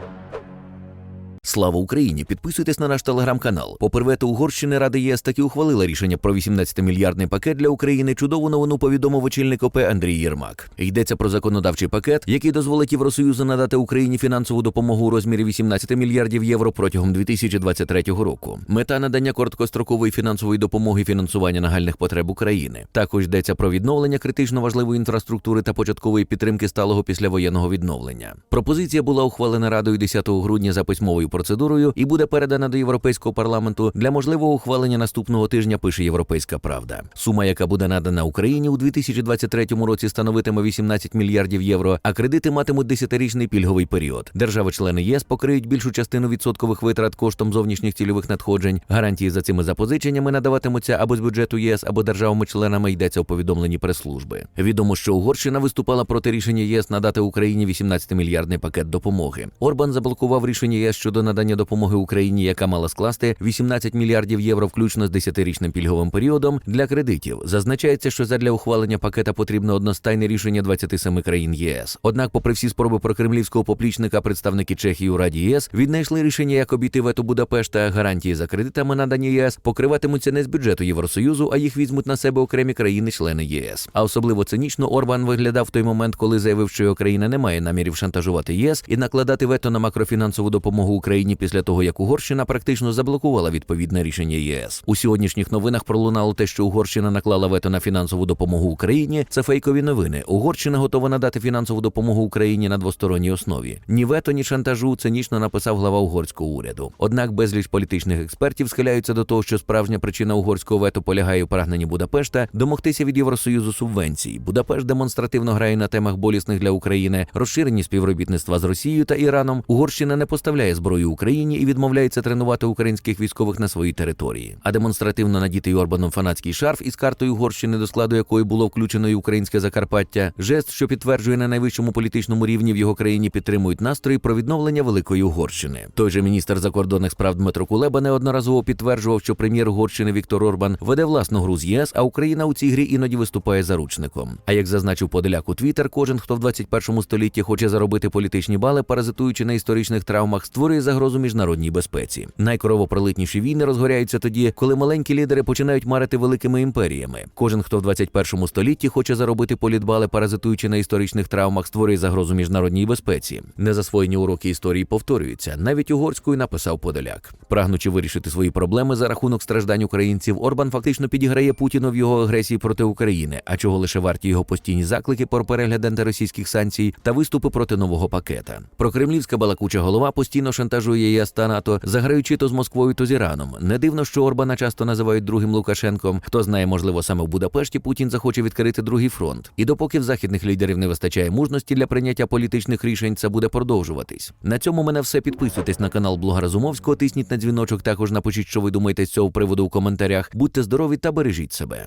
Bye. Слава Україні! Підписуйтесь на наш телеграм-канал. Попервете Угорщини Ради ЄС таки ухвалила рішення про 18-мільярдний пакет для України. Чудову новину повідомив очільник ОП Андрій Єрмак. Йдеться про законодавчий пакет, який дозволить Євросоюзу надати Україні фінансову допомогу у розмірі 18 мільярдів євро протягом 2023 року. Мета надання короткострокової фінансової допомоги фінансування нагальних потреб України. Також йдеться про відновлення критично важливої інфраструктури та початкової підтримки сталого післявоєнного відновлення. Пропозиція була ухвалена радою 10 грудня за письмовою процедурою і буде передана до Європейського парламенту для можливого ухвалення наступного тижня. Пише Європейська Правда. Сума, яка буде надана Україні у 2023 році, становитиме 18 мільярдів євро, а кредити матимуть 10-річний пільговий період. Держави-члени ЄС покриють більшу частину відсоткових витрат коштом зовнішніх цільових надходжень. Гарантії за цими запозиченнями надаватимуться або з бюджету ЄС, або державами-членами йдеться у повідомленні прес-служби. Відомо, що Угорщина виступала проти рішення ЄС надати Україні 18-мільярдний пакет допомоги. Орбан заблокував рішення єС щодо надання допомоги Україні, яка мала скласти 18 мільярдів євро, включно з 10-річним пільговим періодом для кредитів. Зазначається, що задля ухвалення пакета потрібно одностайне рішення 27 країн ЄС. Однак, попри всі спроби прокремлівського поплічника, представники Чехії у Раді ЄС віднайшли рішення, як обійти вето Будапешта. Гарантії за кредитами надані ЄС покриватимуться не з бюджету Євросоюзу, а їх візьмуть на себе окремі країни-члени ЄС. А особливо цинічно Орбан виглядав в той момент, коли заявив, що його країна не має намірів шантажувати ЄС і накладати вето на макрофінансову допомогу Україні після того, як Угорщина практично заблокувала відповідне рішення ЄС. У сьогоднішніх новинах пролунало те, що Угорщина наклала вето на фінансову допомогу Україні. Це фейкові новини. Угорщина готова надати фінансову допомогу Україні на двосторонній основі. Ні вето, ні шантажу цинічно написав глава угорського уряду. Однак безліч політичних експертів схиляються до того, що справжня причина угорського вето полягає у прагненні Будапешта домогтися від Євросоюзу субвенцій. Будапешт демонстративно грає на темах болісних для України, розширені співробітництва з Росією та Іраном. Угорщина не поставляє зброю Україні і відмовляється тренувати українських військових на своїй території. А демонстративно надітий Орбаном фанатський шарф із картою Угорщини, до складу якої було включено і українське Закарпаття, жест, що підтверджує на найвищому політичному рівні в його країні підтримують настрої про відновлення великої Угорщини. Той же міністр закордонних справ Дмитро Кулеба неодноразово підтверджував, що прем'єр Угорщини Віктор Орбан веде власну гру з ЄС, а Україна у цій грі іноді виступає заручником. А як зазначив Подоляк у Твіттер, кожен, хто в 21 столітті хоче заробити політичні бали, паразитуючи на історичних травмах, створює загрозу міжнародній безпеці. Найкровопролитніші війни розгоряються тоді, коли маленькі лідери починають марити великими імперіями. Кожен, хто в 21 столітті хоче заробити політбали, паразитуючи на історичних травмах, створює загрозу міжнародній безпеці. Незасвоєні уроки історії повторюються. Навіть угорською написав Подоляк. Прагнучи вирішити свої проблеми за рахунок страждань українців, Орбан фактично підіграє Путіну в його агресії проти України, а чого лише варті його постійні заклики про перегляд антиросійських санкцій та виступи проти нового пакета. Прокремлівська балакуча голова постійно шантажує ЄС та НАТО, заграючи то з Москвою, то з Іраном. Не дивно, що Орбана часто називають другим Лукашенком. Хто знає, можливо, саме в Будапешті Путін захоче відкрити другий фронт. І допоки в західних лідерів не вистачає мужності для прийняття політичних рішень, це буде продовжуватись. На цьому мене все. Підписуйтесь на канал блога Разумовського, тисніть на дзвіночок. Також напишіть, що ви думаєте з цього приводу у коментарях. Будьте здорові та бережіть себе.